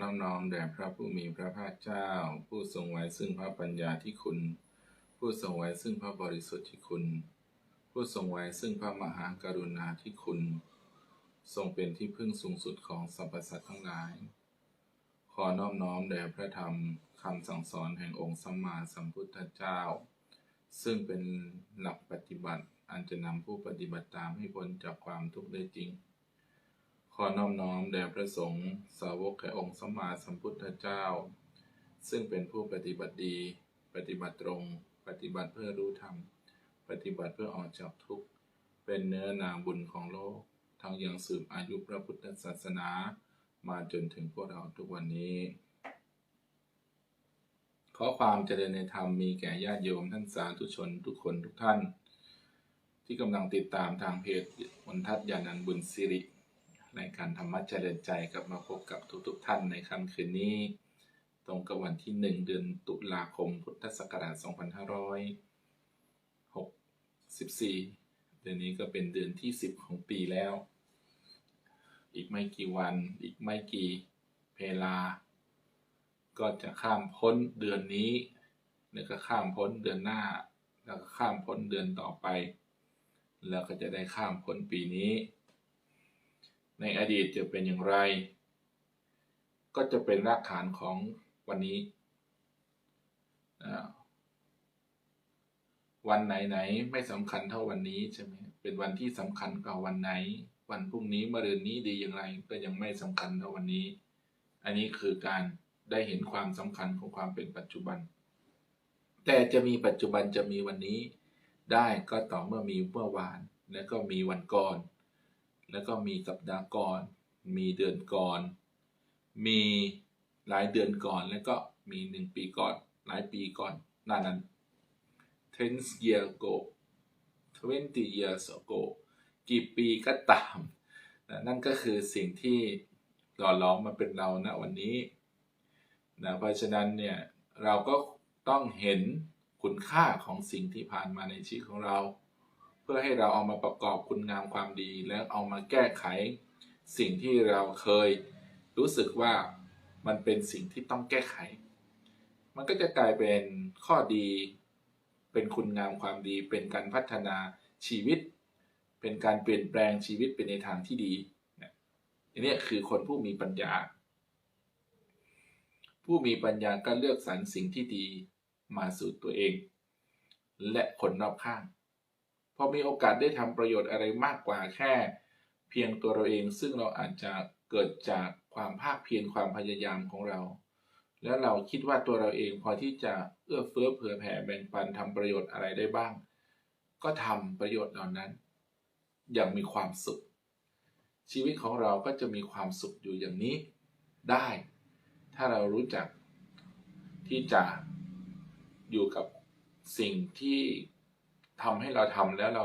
น้อมน้อมแด่พระผู้มีพระภาคเจ้า ผู้ทรงไว้ซึ่งพระปัญญาที่คุณ ผู้ทรงไว้ซึ่งพระบริสุทธิ์ที่คุณ ผู้ทรงไว้ซึ่งพระมหากรุณาที่คุณ ทรงเป็นที่พึ่งสูงสุดของสรรพสัตว์ทั้งหลาย ขอน้อมน้อมแด่พระธรรมคำสั่งสอนแห่งองค์สัมมาสัมพุทธเจ้า ซึ่งเป็นหลักปฏิบัติอันจะนำผู้ปฏิบัติตามให้พ้นจากความทุกข์ได้จริง ขอน้อมน้อมแด่พระสงฆ์สาวกแห่องค์สัมมาสัมพุทธเจ้า ซึ่งเป็นผู้ปฏิบัติดี ปฏิบัติตรง ปฏิบัติเพื่อรู้ธรรม ปฏิบัติเพื่อออกจากทุกข์ เป็นเนื้อนาบุญของโลก ทั้งยังสืบอายุพระพุทธศาสนา มาจนถึงพวกเราทุกวันนี้ ขอความเจริญในธรรมมีแก่ญาติโยมท่านสาธุชนทุกคนทุกท่าน ที่กำลังติดตามทางเพจมนทัศยานันบุญสิริ ในการธรรมะเจริญใจกลับมาพบกับทุกๆท่านในค่ำคืนนี้ ตรงกับวันที่ 1 เดือนตุลาคมพุทธศักราช 2564 เดือนนี้ก็เป็นเดือนที่ 10 ของปีแล้ว อีกไม่กี่วัน อีกไม่กี่เวลา ก็จะข้ามพ้นเดือนนี้แล้วก็ข้ามพ้นเดือนหน้า แล้วก็ข้ามพ้นเดือนต่อไป แล้วก็จะได้ข้ามพ้นปีนี้ ในอดีตจะเป็นอย่างไร ก็จะเป็นรากฐานของวันนี้อ่าวันไหนๆไม่สำคัญเท่าวันนี้ใช่ไหมเป็นวันที่สำคัญกว่าวันไหน วันพรุ่งนี้มะรืนนี้ดีอย่างไร ก็ยังไม่สำคัญเท่าวันนี้ อันนี้คือการได้เห็นความสำคัญของความเป็นปัจจุบัน แต่จะมีปัจจุบันจะมีวันนี้ได้ก็ต่อเมื่อมีเมื่อวาน แล้วก็มีวันก่อน แล้วก็มีสัปดาห์ก่อนมีเดือนก่อน มีหลายเดือนก่อน แล้วก็มีหนึ่งปีก่อน หลายปีก่อนหน้านั้น ten year ago 20 years ago กี่ปีก็ตามนะนั่นก็คือสิ่งที่หล่อหลอมมาเป็นเราณวันนี้นะเพราะฉะนั้นเนี่ยเราก็ต้องเห็นคุณค่าของสิ่งที่ผ่านมาในชีวิตของเรา พื่อให้เราเอามาประกอบคุณงามความดีแล้วเอามาแก้ไข สิ่งที่เราเคยรู้สึกว่ามันเป็นสิ่งที่ต้องแก้ไข มันก็จะกลายเป็นข้อดี เป็นคุณงามความดี เป็นการพัฒนาชีวิต เป็นการเปลี่ยนแปลงชีวิตเป็นในทางที่ดีอันนี้คือคนผู้มีปัญญา ผู้มีปัญญาก็เลือกสรรสิ่งที่ดีมาสู่ตัวเอง และคนรอบข้าง พอมีโอกาสได้ทำประโยชน์อะไรมากกว่าแค่ เพียงตัวเราเอง ซึ่งเราอาจจะเกิดจากความภาคเพียรความพยายามของเรา แล้วเราคิดว่าตัวเราเองพอที่จะเอื้อเฟื้อเผื่อแผ่แบ่งปันทำประโยชน์อะไรได้บ้าง ก็ทำประโยชน์เหล่านั้น อย่างมีความสุข ชีวิตของเราก็จะมีความสุขอยู่อย่างนี้ได้ ถ้าเรารู้จักที่จะอยู่กับสิ่งที่ ทำให้เราทำแล้วเรา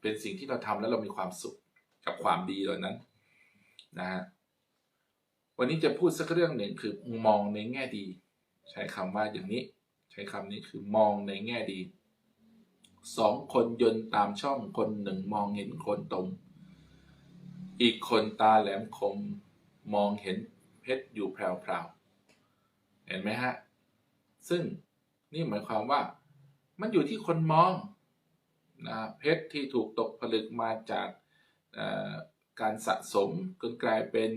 เป็นสิ่งที่เราทำแล้วเรามีความสุขกับความดีเหล่านั้นนะฮะวันนี้จะพูดสักเรื่องหนึ่งคือมองในแง่ดี ใช้คำว่าอย่างนี้ ใช้คำนี้คือมองในแง่ดีสองคนยนต์ตามช่องคนหนึ่งมองเห็นคนตรงอีกคนตาแหลมคมมองเห็นเพชรอยู่แพรวๆเห็นไหมฮะ ซึ่งนี่หมายความว่ามันอยู่ที่คนมอง นะเพชรที่ถูกตกผลึกมาจากการสะสมจนกลายเป็น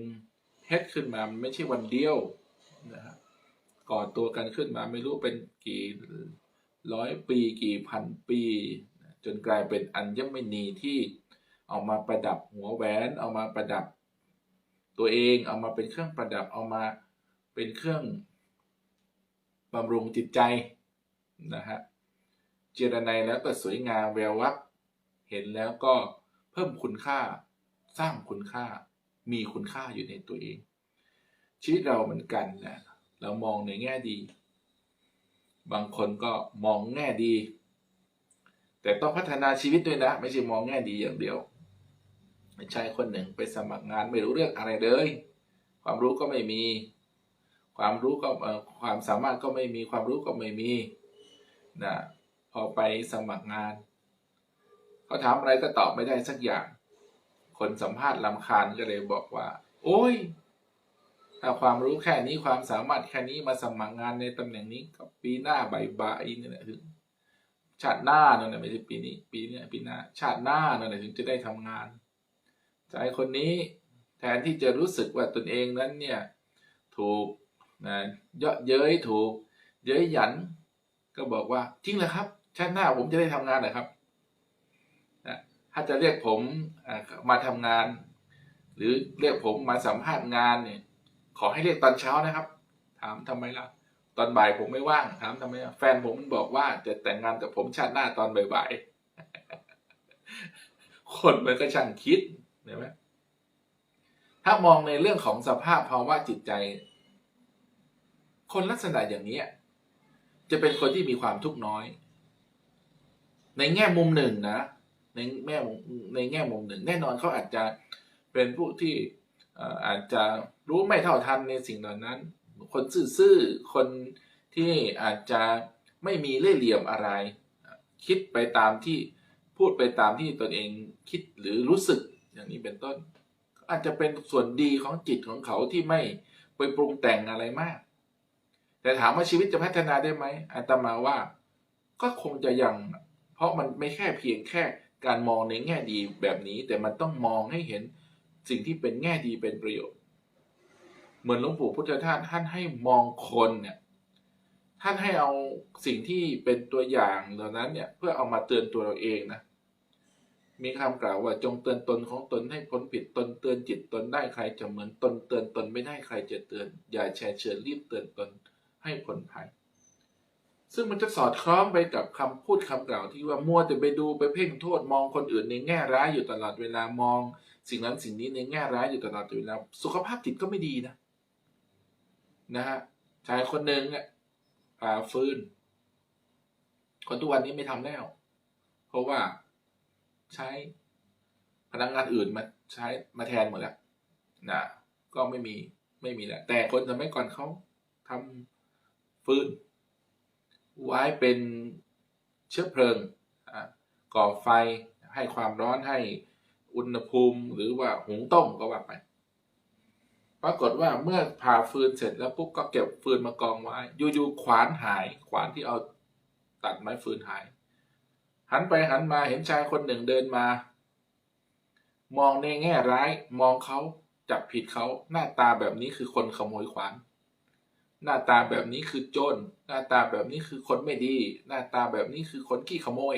เพชรขึ้นมาไม่ใช่วันเดียวนะฮะก่อตัวกันขึ้นมาไม่รู้เป็นกี่ร้อยปีกี่พันปี จนกลายเป็นอัญมณีที่เอามาประดับหัวแหวน เอามาประดับตัวเองเอามาเป็นเครื่องประดับเอามาเป็นเครื่องบำรุงจิตใจนะฮะ เจรไนแล้วก็สวยงามแวววับเห็นแล้วก็เพิ่มคุณค่า สร้างคุณค่า มีคุณค่าอยู่ในตัวเอง ชีวิตเราเหมือนกันแหละเรามองในแง่ดี บางคนก็มองแง่ดี แต่ต้องพัฒนาชีวิตด้วยนะ ไม่ใช่มองแง่ดีอย่างเดียวไม่ใช่คนหนึ่งไปสมัครงานไม่รู้เรื่องอะไรเลย ความรู้ก็ไม่มี ความรู้ก็ความสามารถก็ไม่มีความรู้ก็ไม่มีนะ พอไปสมัครงานเขาถามอะไรก็ตอบไม่ได้สักอย่าง คนสัมภาษณ์ลำคาญก็เลยบอกว่า โอ้ย ถ้าความรู้แค่นี้ความสามารถแค่นี้มาสมัครงานในตำแหน่งนี้ก็ปีหน้าใบ่ายนี่แหละถึงชาติหน้านั่นแหละไม่ใช่ปีนี้ ปีเนี้ยปีหน้า ชาติหน้านั่นแหละถึงจะได้ทำงานใจคนนี้แทนที่จะรู้สึกว่าตนเองนั้นเนี่ยถูกนะเยาะเย้ยถูก เย้ยหยัน ก็บอกว่าจริงเหรอครับ ชาติหน้าผมจะได้ทำงานเหรอครับนะถ้าจะเรียกผมมาทำงาน หรือเรียกผมมาสัมภาษณ์งานเนี่ย ขอให้เรียกตอนเช้านะครับ ถามทำไมล่ะ ตอนบ่ายผมไม่ว่างถามทำไมล่ะแฟนผมมันบอกว่าจะแต่งงานกับผมชาติหน้าตอนบ่ายๆคนมันก็ช่างคิดเห็นไหมถ้ามองในเรื่องของสภาพภาวะจิตใจ คนลักษณะอย่างนี้จะเป็นคนที่มีความทุกข์น้อย ในแง่มุมหนึ่งนะ ในแง่มุมในแง่มุมหนึ่ง แน่นอนเขาอาจจะเป็นผู้ที่เอ่ออาจจะรู้ไม่เท่าทันในสิ่งเหล่านั้น คนซื่อๆคนที่อาจจะไม่มีเล่ห์เหลี่ยมอะไร คิดไปตามที่พูดไปตามที่ตนเองคิดหรือรู้สึกอย่างนี้เป็นต้น อาจจะเป็นส่วนดีของจิตของเขาที่ไม่ไปปรุงแต่งอะไรมาก แต่ถามว่าชีวิตจะพัฒนาได้ไหมอาตมาว่า ก็คงจะยัง เพราะมันไม่แค่เพียงแค่การมองในแง่ดีแบบนี้ แต่มันต้องมองให้เห็นสิ่งที่เป็นแง่ดีเป็นประโยชน์ เหมือนหลวงปู่พุทธทาสท่านให้มองคนเนี่ยท่านให้เอาสิ่งที่เป็นตัวอย่างเหล่านั้นเนี่ยเพื่อเอามาเตือนตัวเราเองนะมีคำกล่าวว่าจงเตือนตนของตนให้พ้นผิดตนเตือนจิตตนได้ใครจะเหมือนตนเตือนตนไม่ได้ใครจะเตือน อย่าแชร์เชิญรีบเตือนตนให้พ้นภัย ซึ่งมันจะสอดคล้องไปกับคำพูดคำกล่าวที่ว่ามัวแต่ไปดูไปเพ่งโทษมองคนอื่นในแง่ร้ายอยู่ตลอดเวลามอง สิ่งนั้นสิ่งนี้ในแง่ร้ายอยู่ตลอดเวลาสุขภาพจิตก็ไม่ดีนะนะฮะชายคนหนึ่งอะผ่าฟื้น คนทุกวันนี้ไม่ทำแล้ว เพราะว่าใช้พนักงานอื่นมาใช้มาแทนหมดแล้วนะก็ไม่มีไม่มีแล้วแต่คนสมัยก่อนเขาทำฟื้น ไว้เป็นเชื้อเพลิงก่อไฟให้ความร้อนให้อุณหภูมิหรือว่าหุงต้มก็ว่าไป ปรากฏว่าเมื่อผ่าฟืนเสร็จแล้วปุ๊บก็เก็บฟืนมากองไว้อยู่ๆขวานหาย ขวานที่เอาตัดไม้ฟืนหาย หันไปหันมาเห็นชายคนหนึ่งเดินมา มองในแง่ร้ายมองเขาจับผิดเขาหน้าตาแบบนี้คือคนขโมยขวาน หน้าตาแบบนี้คือโจรหน้าตาแบบนี้คือคนไม่ดี หน้าตาแบบนี้คือคนขี้ขโมย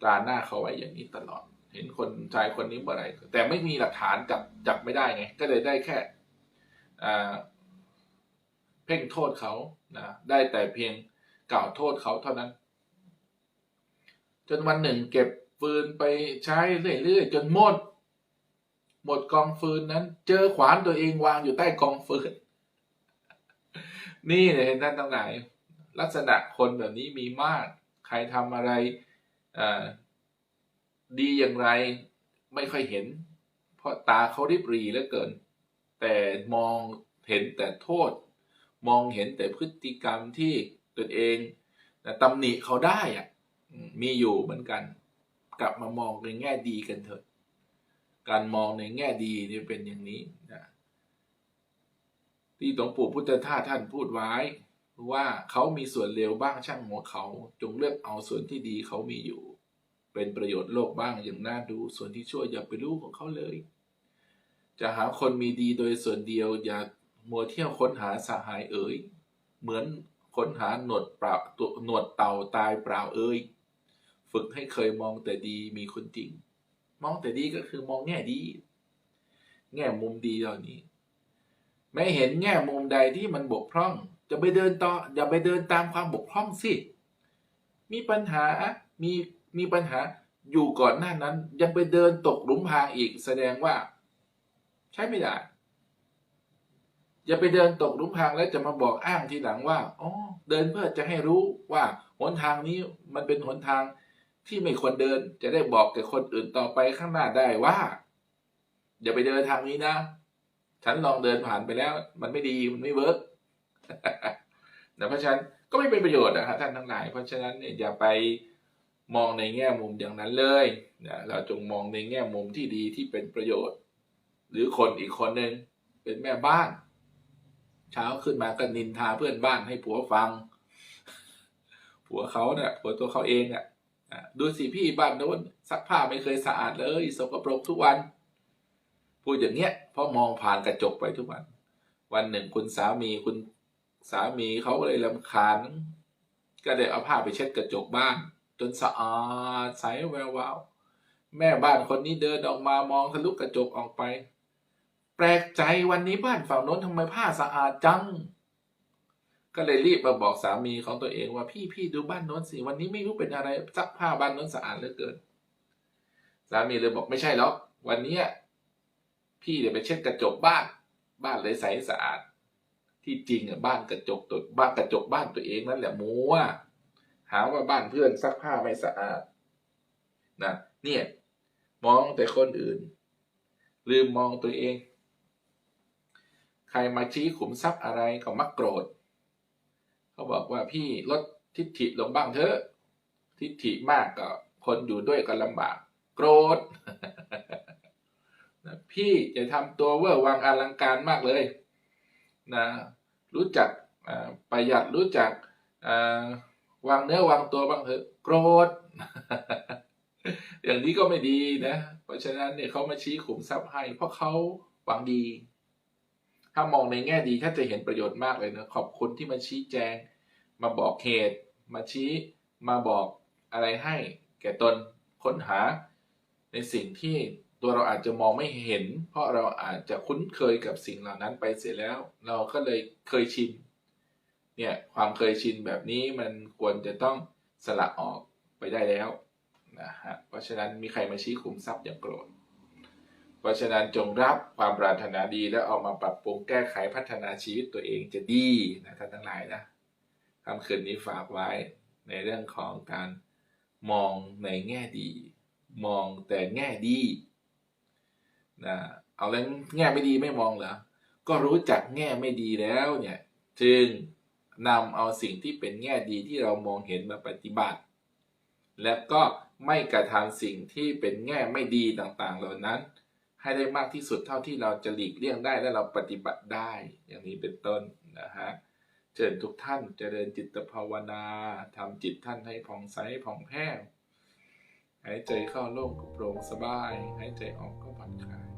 ตราหน้าเขาไว้อย่างนี้ตลอด เห็นคนชายคนนี้เมื่อไหร่แต่ไม่มีหลักฐานจับจับไม่ได้ไง ก็เลยได้แค่เพ่งโทษเขานะได้แต่เพียงกล่าวโทษเขาเท่านั้น จนวันหนึ่งเก็บฟืนไปใช้เรื่อยๆจนหมด หมดกองฟืนนั้น เจอขวานตัวเองวางอยู่ใต้กองฟืน นี่เนี่ยเห็นท่านทั้งหลายลักษณะคนแบบนี้มีมาก ใครทำอะไรดีอย่างไรไม่ค่อยเห็น เพราะตาเขาริบรีเหลือเกิน แต่มองเห็นแต่โทษ มองเห็นแต่พฤติกรรมที่ตนเองตำหนิเขาได้อะมมีอยู่เหมือนกัน กลับมามองในแง่ดีกันเถอะ การมองในแง่ดีนี่เป็นอย่างนี้นะ ที่หลวงปู่พุทธทาสท่านพูดไว้ ว่าเขามีส่วนเลวบ้างช่างหัวเขา จงเลือกเอาส่วนที่ดีเขามีอยู่ เป็นประโยชน์โลกบ้างอย่างน่าดู ส่วนที่ชั่วอย่าไปรู้ของเขาเลย จะหาคนมีดีโดยส่วนเดียวอย่ามัวเที่ยวค้นหาสหายเอ๋ยเหมือนค้นหาหนวดเปล่าตัวหนวดเต่าตายเปล่าเอ่ยฝึกให้เคยมองแต่ดีมีคนจริง มองแต่ดีก็คือมองแง่ดี แง่มุมดีเหล่านี้ ไม่เห็นแง่มุมใดที่มันบกพร่อง จะไปเดินต่ออย่าไปเดินตามความบกพร่องสิ มีปัญหามีมีปัญหาอยู่ก่อนหน้านั้น ยังไปเดินตกหลุมพรางอีกแสดงว่า ใช้ไม่ได้อย่าไปเดินตกหลุมพรางแล้วจะมาบอกอ้างทีหลังว่าอ๋อเดินเพื่อจะให้รู้ว่าหนทางนี้มันเป็นหนทางที่ไม่ควรเดินจะได้บอกแก่คนอื่นต่อไปข้างหน้าได้ว่า อย่าไปเดินทางนี้นะ ฉันลองเดินผ่านไปแล้ว มันไม่ดีมันไม่เวิร์กนะเพราะฉะนั้นก็ไม่เป็นประโยชน์นะครับท่านทั้งหลาย เพราะฉะนั้นเนี่ยอย่าไปมองในแง่มุมอย่างนั้นเลยนะเราจงมองในแง่มุมที่ดีที่เป็นประโยชน์ หรือคนอีกคนหนึ่งเป็นแม่บ้าน เช้าขึ้นมาก็นินทาเพื่อนบ้านให้ผัวฟัง ผัวเขาเนี่ยผัวตัวเขาเองอะอะดูสิพี่บ้านโน้นซักผ้าไม่เคยสะอาดเลยสกปรกทุกวัน พูดอย่างเงี้ยเพราะมองผ่านกระจกไปทุกวัน วันหนึ่งคุณสามีคุณสามีเขาเลยรำคาญก็เลยเอาผ้าไปเช็ดกระจกบ้านจนสะอาดใสแวววาวแม่บ้านคนนี้เดินออกมามองทะลุกระจกออกไป แปลกใจวันนี้บ้านฝั่งโน้นทำไมผ้าสะอาดจัง ก็เลยรีบมาบอกสามีของตัวเองว่าพี่พี่ดูบ้านโน้นสิวันนี้ไม่รู้เป็นอะไรซักผ้าบ้านโน้นสะอาดเหลือเกิน สามีเลยบอกไม่ใช่หรอกวันนี้ พี่เดี๋ยวไปเช็ดกระจกบ้าน บ้านเลยใสสะอาด ที่จริงอะบ้านกระจกตัวบ้านกระจกบ้านตัวเองนั่นแหละมัวหาว่าบ้านเพื่อนซักผ้าไม่สะอาดนะเนี่ยมองแต่คนอื่น ลืมมองตัวเอง ใครมาชี้ขุมทรัพย์อะไรก็มักโกรธเขาบอกว่าพี่ลดทิฐิลงบ้างเถอะ ทิฐิมากก็คนอยู่ด้วยก็ลำบาก โกรธ นะพี่จะทำตัวเวอร์วังอลังการมากเลยนะรู้จักประหยัดรู้จักวางเนื้อวางตัวบ้างเถอะโกรธอย่างนี้ก็ไม่ดีนะ เพราะฉะนั้นเนี่ยเขามาชี้ขุมทรัพย์ให้ เพราะเขาหวังดี ถ้ามองในแง่ดีถ้าจะเห็นประโยชน์มากเลยนะขอบคุณที่มาชี้แจง มาบอกเหตุ มาชี้มาบอกอะไรให้ แก่ตนค้นหาในสิ่งที่ ตัวเราอาจจะมองไม่เห็น เพราะเราอาจจะคุ้นเคยกับสิ่งเหล่านั้นไปเสียแล้ว เราก็เลยเคยชินเนี่ยความเคยชินแบบนี้มันควรจะต้องสละออกไปได้แล้วนะฮะเพราะฉะนั้นมีใครมาชี้ขุมทรัพย์อย่างโกรธเพราะฉะนั้นจงรับความปรารถนาดีแล้วเอามาปรับปรุงแก้ไขพัฒนาชีวิตตัวเองจะดีนะท่านทั้งหลายนะคำคืนนี้ฝากไว้ในเรื่องของการมองในแง่ดี มองแต่แง่ดี นะเอาแล้วแง่ไม่ดีไม่มองเหรอก็รู้จักแง่ไม่ดีแล้วเนี่ยจึงนำเอาสิ่งที่เป็นแง่ดีที่เรามองเห็นมาปฏิบัติ และก็ไม่กระทำสิ่งที่เป็นแง่ไม่ดีต่างๆ เหล่านั้น ให้ได้มากที่สุดเท่าที่เราจะหลีกเลี่ยงได้และเราปฏิบัติได้ อย่างนี้เป็นต้นนะฮะเชิญทุกท่านเจริญจิตภาวนาทำจิตท่านให้ผ่องใสผ่องแผ้ว หายใจเข้าโล่งก็โปร่งสบาย หายใจออกก็ผ่อนคลาย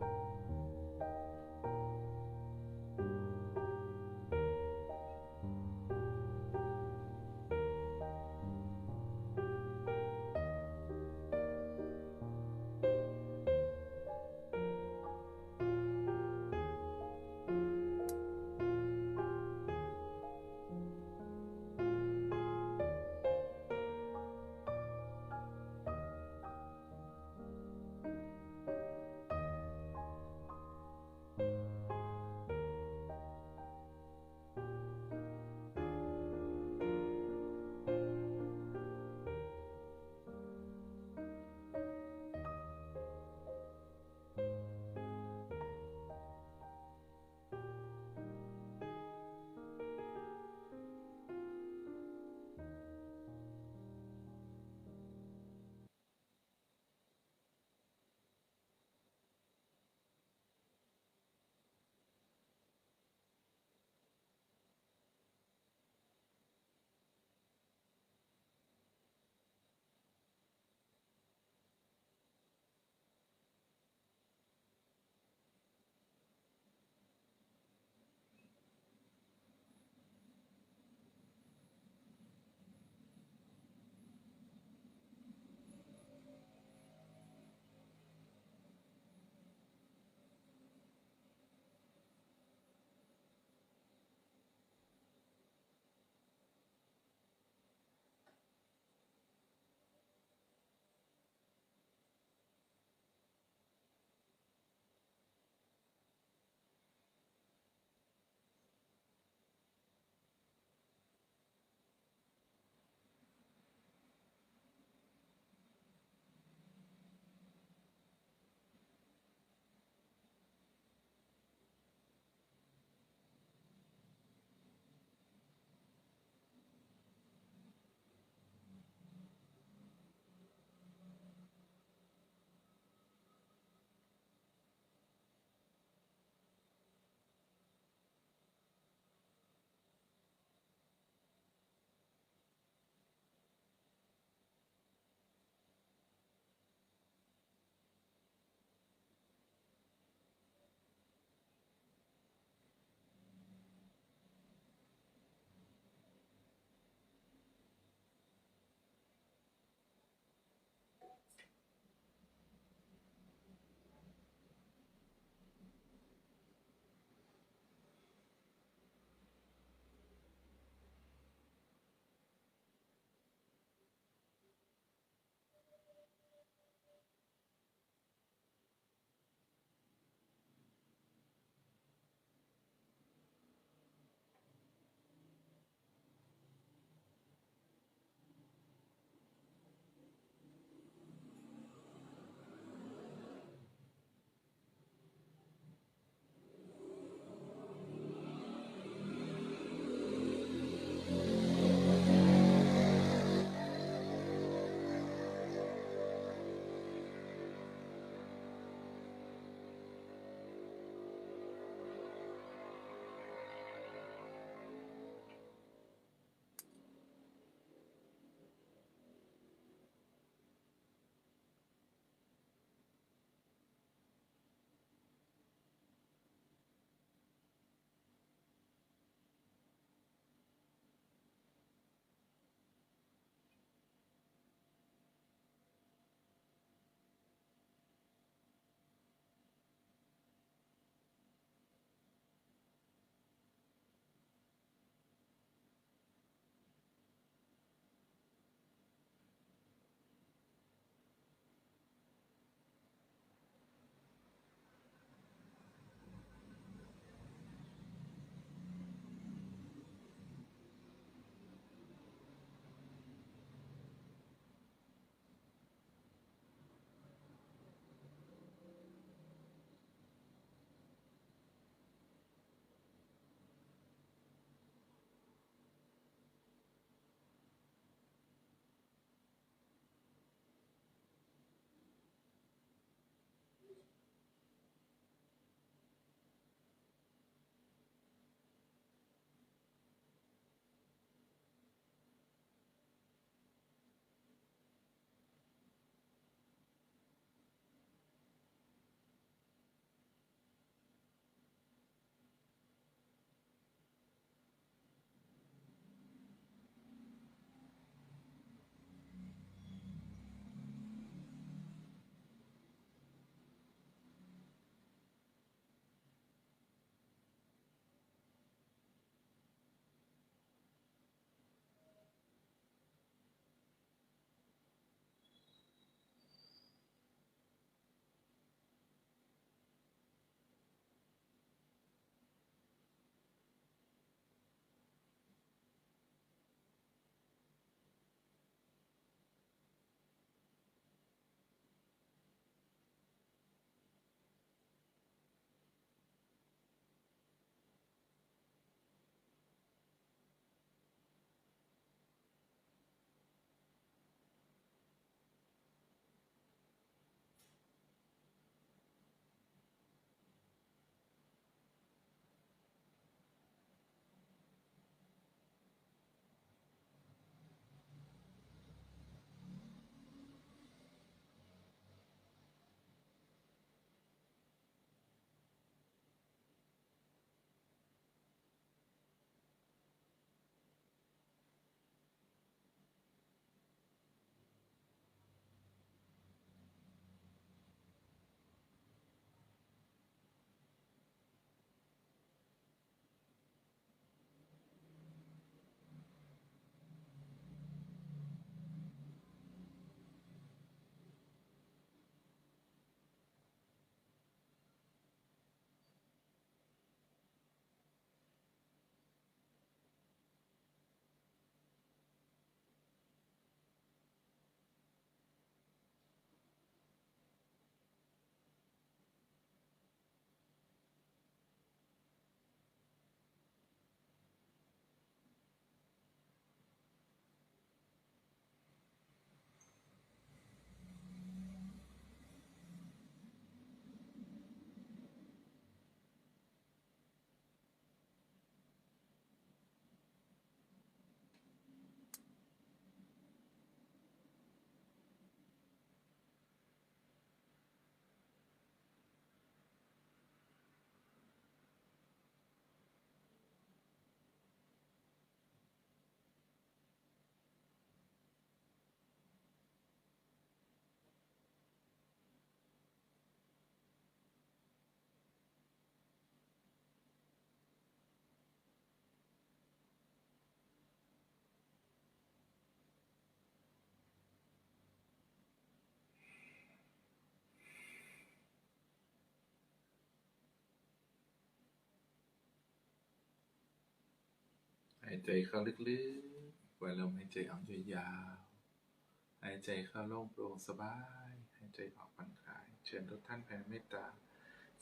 ายใจเข้าลึกๆปล่อยลมหายใจออกยาวๆหายใจเข้าโล่งโปร่งสบาย หายใจออกผ่อนคลาย เชิญทุกท่านแผ่เมตตา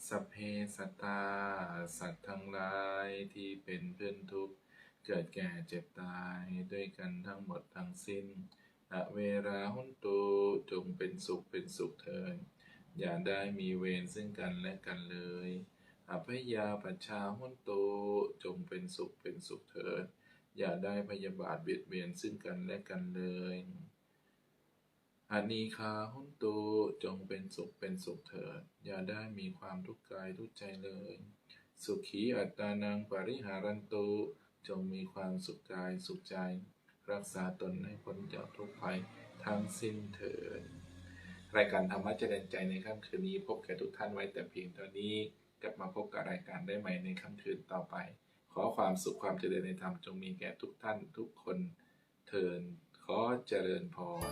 สัพเพสัตตา สัตว์ทั้งหลายที่เป็นเพื่อนทุกข์ เกิดแก่เจ็บตายด้วยกันทั้งหมดทั้งสิ้นอเวราหุนตุจงเป็นสุขเป็นสุขเถิดอย่าได้มีเวรซึ่งกันและกันเลยอภยาปัชชาหุนตุจงเป็นสุขเป็นสุขเถิด อย่าได้พยาบาทเบียดเบียนซึ่งกันและกันเลยอานีคาหุนตุจงเป็นสุขเป็นสุขเถิด อย่าได้มีความทุกข์กายทุกข์ใจเลย สุขีอัตตานังปริหารันตุจงมีความสุขกายสุขใจ รักษาตนให้พ้นจากทุกภัยทั้งสิ้นเถิด รายการธรรมะเจริญใจในค่ำคืนนี้พบแก่ทุกท่านไว้แต่เพียงเท่านี้ กลับมาพบกับรายการได้ใหม่ในค่ำคืนต่อไป ขอความสุขความเจริญในธรรมจงมีแก่ทุกท่านทุกคนเทินขอเจริญพร